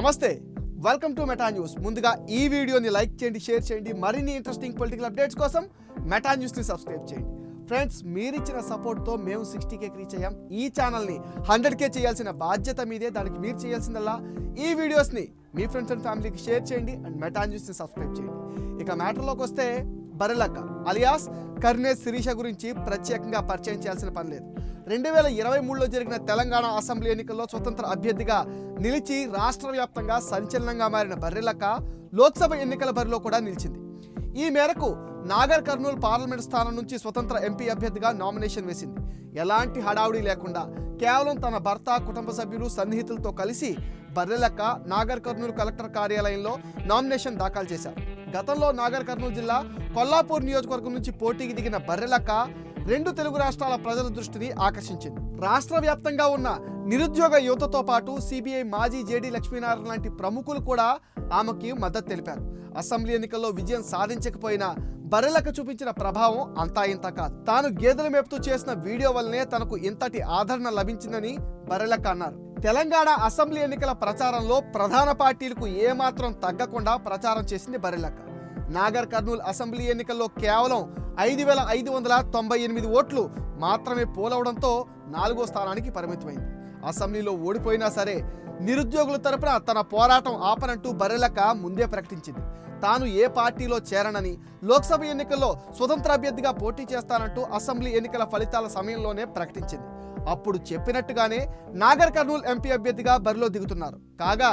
నమస్తే. Welcome to Meta news ముందుగా ఈ వీడియోని లైక్ చేయండి షేర్ చేయండి. మరిన్ని ఇంట్రెస్టింగ్ పొలిటికల్ అప్డేట్స్ కోసం మెటా న్యూస్ని సబ్స్క్రైబ్ చేయండి. ఫ్రెండ్స్ మీరిచ్చిన సపోర్ట్తో మేము సిక్స్టీ కేకి రీచ్ అయ్యాం. ఈ ఛానల్ని హండ్రెడ్ కే చేయాల్సిన బాధ్యత మీదే. దానికి మీరు చేయాల్సిందల్లా ఈ వీడియోస్ని మీ ఫ్రెండ్స్ అండ్ ఫ్యామిలీకి షేర్ చేయండి అండ్ మెటా న్యూస్ని సబ్స్క్రైబ్ చేయండి. ఇక మ్యాటర్లోకి వస్తే బరెలక్క అలియాస్ కర్ణేష్ శిరీష గురించి ప్రత్యేకంగా పరిచయం చేయాల్సిన పని లేదు. రెండు వేల ఇరవై మూడులో జరిగిన తెలంగాణ అసెంబ్లీ ఎన్నికల్లో స్వతంత్ర అభ్యర్థిగా నిలిచి రాష్ట్ర వ్యాప్తంగా సంచలనంగా మారిన బర్రెలక్క లోక్సభ ఎన్నికల బరిలో కూడా నిలిచింది. ఈ మేరకు నాగర్ కర్నూలు పార్లమెంట్ స్థానం నుంచి స్వతంత్ర ఎంపీ అభ్యర్థిగా నామినేషన్ వేసింది. ఎలాంటి హడావుడి లేకుండా కేవలం తన భర్త కుటుంబ సభ్యులు సన్నిహితులతో కలిసి బర్రెలక్క నాగర్ కర్నూలు కలెక్టర్ కార్యాలయంలో నామినేషన్ దాఖలు చేశారు. గతంలో నాగర్ కర్నూలు జిల్లా కొల్లాపూర్ నియోజకవర్గం నుంచి పోటీకి దిగిన బర్రెలక్క రెండు తెలుగు రాష్ట్రాల ప్రజల దృష్టిని ఆకర్షించింది. రాష్ట్ర వ్యాప్తంగా ఉన్న నిరుద్యోగ యువతతో పాటు సిబిఐ మాజీ జేడీ లక్ష్మీనారాయణ లాంటి ప్రముఖులు కూడా ఆమెకి మద్దతు తెలిపారు. అసెంబ్లీ ఎన్నికల్లో విజయం సాధించకపోయినా బర్రెలకు చూపించిన ప్రభావం అంతా ఇంత కాదు. తాను గేదెలు మేపుతూ చేసిన వీడియో వల్లనే తనకు ఇంతటి ఆదరణ లభించిందని బర్రెలక్క అన్నారు. తెలంగాణ అసెంబ్లీ ఎన్నికల ప్రచారంలో ప్రధాన పార్టీలకు ఏమాత్రం తగ్గకుండా ప్రచారం చేసింది బర్రెలక్క నాగర్ కర్నూలు అసెంబ్లీ ఎన్నికల్లో కేవలం ఐదు వేల ఐదు వందల తొంభై ఎనిమిది ఓట్లు మాత్రమే పోలవడంతో నాలుగో స్థానానికి పరిమితమైంది. అసెంబ్లీలో ఓడిపోయినా సరే నిరుద్యోగుల తరపున తన పోరాటం ఆపనంటూ బర్రెలక్క ముందే ప్రకటించింది. తాను ఏ పార్టీలో చేరనని లోక్సభ ఎన్నికల్లో స్వతంత్ర అభ్యర్థిగా పోటీ చేస్తానంటూ అసెంబ్లీ ఎన్నికల ఫలితాల సమయంలోనే ప్రకటించింది. అప్పుడు చెప్పినట్టుగానే నాగర్ కర్నూలు ఎంపీ అభ్యర్థిగా బరిలో దిగుతున్నారు. కాగా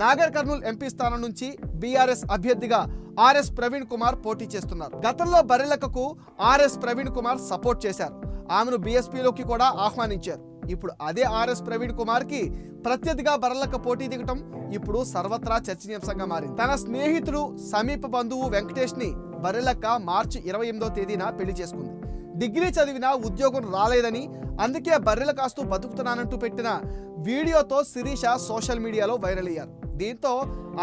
నాగర్ కర్నూలు ఎంపీ స్థానం నుంచి బీఆర్ఎస్ అభ్యర్థిగా ఆర్ఎస్ ప్రవీణ్ కుమార్ పోటీ చేస్తున్నారు. గతంలో బర్రెలకకు ఆర్ఎస్ ప్రవీణ్ కుమార్ సపోర్ట్ చేశారు. ఆమెను బీఎస్పీలోకి కూడా ఆహ్వానించారు. ఇప్పుడు అదే ఆర్ఎస్ ప్రవీణ్ కుమార్కి ప్రత్యర్థిగా బర్రెలక్క పోటీ దిగటం ఇప్పుడు సర్వత్రా చర్చనీయాంశంగా మారింది. తన స్నేహితుడు సమీప బంధువు వెంకటేష్ని బర్రెలక్క మార్చి ఇరవై ఎనిమిదో తేదీన పెళ్ళి చేసుకుంది. డిగ్రీ చదివినా ఉద్యోగం రాలేదని అందుకే బర్రెల కాస్తూ బతుకుతున్నానంటూ పెట్టిన వీడియోతో శిరీష సోషల్ మీడియాలో వైరల్ అయ్యారు. దీంతో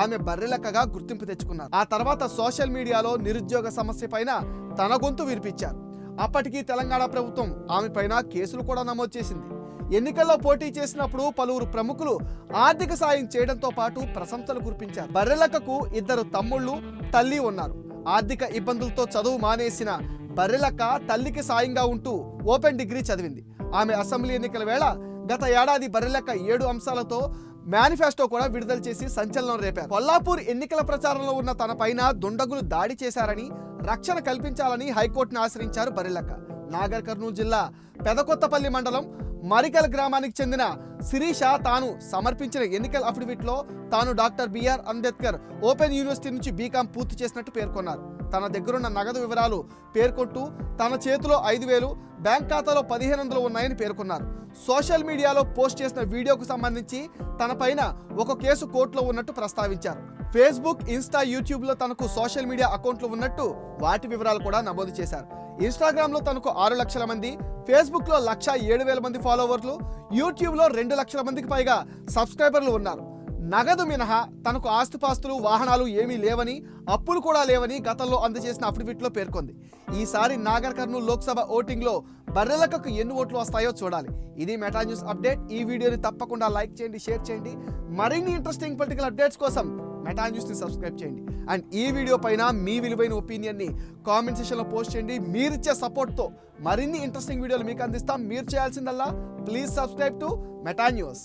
ఆమె బర్రెలక్కగా గుర్తింపు తెచ్చుకున్నారు. ఆ తర్వాత సోషల్ మీడియాలో నిరుద్యోగ సమస్య పైన తన గొంతు వినిపించారు. అప్పటికి తెలంగాణ ప్రభుత్వం ఆమె పైన కేసులు కూడా నమోదు చేసింది. ఎన్నికల్లో పోటీ చేసినప్పుడు పలువురు ప్రముఖులు ఆర్థిక సాయం చేయడంతో పాటు ప్రశంసలు కురిపించారు. బర్రెలక్కకు ఇద్దరు తమ్ముళ్ళు తల్లి ఉన్నారు. ఆర్థిక ఇబ్బందులతో చదువు మానేసిన బర్రెలక్క తల్లికి సాయంగా ఉంటూ ఓపెన్ డిగ్రీ చదివింది. ఆమె అసెంబ్లీ ఎన్నికల వేళ గత ఏడాది బర్రెలక్క ఏడు అంశాలతో మేనిఫెస్టో కూడా విడుదల చేసి సంచలనం రేపారు. కొల్లాపూర్ ఎన్నికల ప్రచారంలో ఉన్న తన పైన దుండగులు దాడి చేశారని రక్షణ కల్పించాలని హైకోర్టును ఆశ్రయించారు బర్రెలక్క. నాగర్ కర్నూలు జిల్లా పెదకొత్తపల్లి మండలం మరికల్ గ్రామానికి చెందిన శిరీష తాను సమర్పించిన ఎన్నికల అఫిడవిట్లో తాను doctor BR Ambedkar Open University నుంచి బీకాం పూర్తి చేసినట్టు పేర్కొన్నారు. తన దగ్గరున్న నగదు వివరాలు పేర్కొంటూ తన చేతిలో ఐదు వేలు బ్యాంక్ ఖాతాలో పదిహేను వందలు ఉన్నాయని పేర్కొన్నారు. సోషల్ మీడియాలో పోస్ట్ చేసిన వీడియోకు సంబంధించి తన పైన ఒక కేసు కోర్టులో ఉన్నట్టు ప్రస్తావించారు. ఫేస్బుక్ ఇన్స్టా యూట్యూబ్లో తనకు సోషల్ మీడియా అకౌంట్లు ఉన్నట్టు వాటి వివరాలు కూడా నమోదు చేశారు. ఇన్స్టాగ్రామ్లో తనకు ఆరు లక్షల మంది ఫేస్బుక్లో లక్ష ఏడు వేల మంది ఫాలోవర్లు యూట్యూబ్లో రెండు లక్షల మందికి పైగా సబ్స్క్రైబర్లు ఉన్నారు. నగదు మినహా తనకు ఆస్తుపాస్తులు వాహనాలు ఏమీ లేవని అప్పులు కూడా లేవని గతంలో అందజేసిన అఫిడవిట్లో పేర్కొంది. ఈసారి నాగర్ కర్నూలు లోక్సభ ఓటింగ్లో బర్రెలకకు ఎన్ని ఓట్లు వస్తాయో చూడాలి. ఇది మెటా న్యూస్ అప్డేట్. ఈ వీడియోని తప్పకుండా లైక్ చేయండి షేర్ చేయండి. మరిన్ని ఇంట్రెస్టింగ్ పొలిటికల్ అప్డేట్స్ కోసం మెటా న్యూస్ని సబ్స్క్రైబ్ చేయండి. అండ్ ఈ వీడియో పైన మీ విలువైన ఒపీనియన్ని కామెంట్ సెషన్లో పోస్ట్ చేయండి. మీరిచ్చే సపోర్ట్తో మరిన్ని ఇంట్రెస్టింగ్ వీడియోలు మీకు అందిస్తాం. మీరు చేయాల్సిందల్లా please subscribe to Meta News